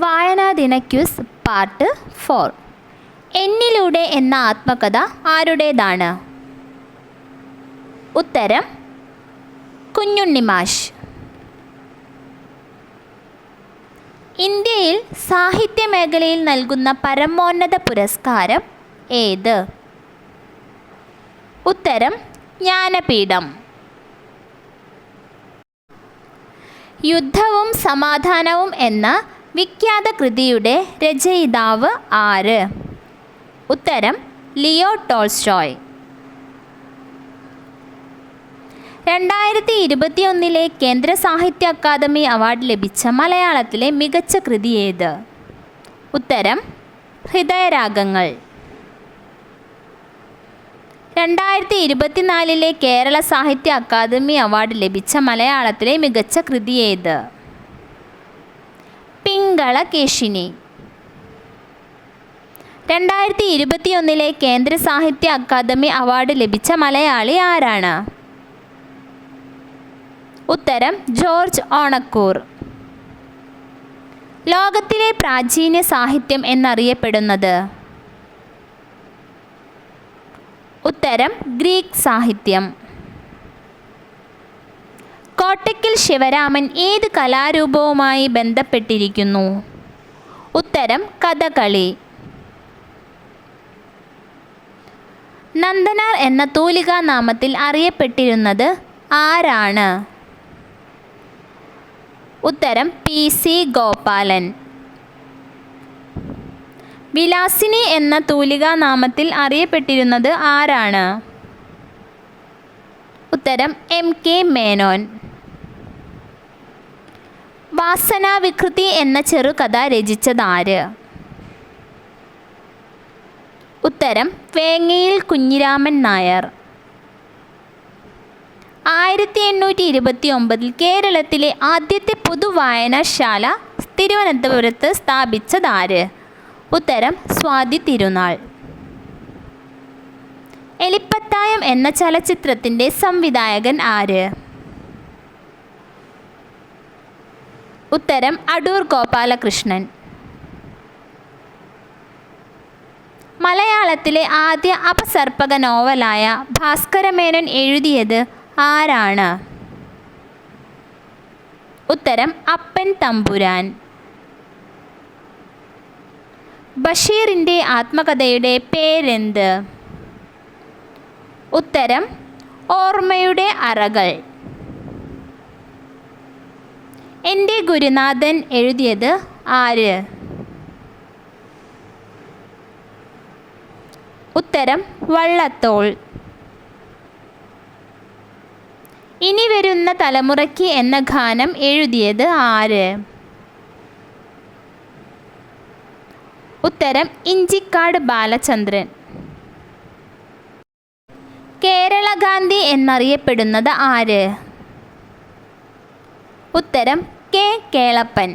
വായനാ ദിന quiz part four. എന്നിലൂടെ എന്ന ആത്മകഥ ആരുടേതാണ്? ഉത്തരം കുഞ്ഞുണ്ണിമാഷ്. ഇന്ത്യയിൽ സാഹിത്യ മേഖലയിൽ നൽകുന്ന പരമോന്നത പുരസ്കാരം ഏത്? ഉത്തരം ജ്ഞാനപീഠം. യുദ്ധവും സമാധാനവും എന്ന വിഖ്യാത കൃതിയുടെ രചയിതാവ് ആര്? ഉത്തരം ലിയോ ടോൾസ്റ്റോയ്. രണ്ടായിരത്തി ഇരുപത്തിയൊന്നിലെ കേന്ദ്ര സാഹിത്യ അക്കാദമി അവാർഡ് ലഭിച്ച മലയാളത്തിലെ മികച്ച കൃതി ഏത്? ഉത്തരം ഹൃദയരാഗങ്ങൾ. രണ്ടായിരത്തി ഇരുപത്തിനാലിലെ കേരള സാഹിത്യ അക്കാദമി അവാർഡ് ലഭിച്ച മലയാളത്തിലെ മികച്ച കൃതി ഏത്? കേശിനി. രണ്ടായിരത്തി ഇരുപത്തിയൊന്നിലെ കേന്ദ്ര സാഹിത്യ അക്കാദമി അവാർഡ് ലഭിച്ച മലയാളി ആരാണ്? ഉത്തരം ജോർജ് ഓണക്കൂർ. ലോകത്തിലെ പ്രാചീന സാഹിത്യം എന്നറിയപ്പെടുന്നത് ഉത്തരം ഗ്രീക്ക് സാഹിത്യം. കോട്ടയ്ക്കൽ ശിവരാമൻ ഏത് കലാരൂപവുമായി ബന്ധപ്പെട്ടിരിക്കുന്നു? ഉത്തരം കഥകളി. നന്ദനാർ എന്ന തൂലികാ നാമത്തിൽ അറിയപ്പെട്ടിരുന്നത് ആരാണ്? ഉത്തരം പി. സി. ഗോപാലൻ. വിലാസിനി എന്ന തൂലികാ നാമത്തിൽ അറിയപ്പെട്ടിരുന്നത് ആരാണ്? ഉത്തരം എം. കെ. മേനോൻ. വാസനാവികൃതി എന്ന ചെറുകഥ രചിച്ചതാര്? ഉത്തരം വേങ്ങയിൽ കുഞ്ഞിരാമൻ നായർ. ആയിരത്തി എണ്ണൂറ്റി ഇരുപത്തി ഒമ്പതിൽ കേരളത്തിലെ ആദ്യത്തെ പൊതുവായനശാല തിരുവനന്തപുരത്ത് സ്ഥാപിച്ചതാര്? ഉത്തരം സ്വാതി തിരുനാൾ. എലിപ്പത്തായം എന്ന ചലച്ചിത്രത്തിന്റെ സംവിധായകൻ ആര്? ഉത്തരം അടൂർ ഗോപാലകൃഷ്ണൻ. മലയാളത്തിലെ ആദ്യ അപസർപ്പക നോവലായ ഭാസ്കരമേനോൻ എഴുതിയത് ആരാണ്? ഉത്തരം അപ്പൻ തമ്പുരാൻ. ബഷീറിന്റെ ആത്മകഥയുടെ പേരെന്ത്? ഉത്തരം ഓർമ്മയുടെ അറകൾ. എന്റെ ഗുരുനാഥൻ എഴുതിയത് ആര്? ഉത്തരം വള്ളത്തോൾ. ഇനി വരുന്ന തലമുറയ്ക്ക് എന്ന ഗാനം എഴുതിയത് ആര്? ഉത്തരം ഇഞ്ചിക്കാട് ബാലചന്ദ്രൻ. കേരള ഗാന്ധി എന്നറിയപ്പെടുന്നത് ആര്? ഉത്തരം കെ കേളപ്പൻ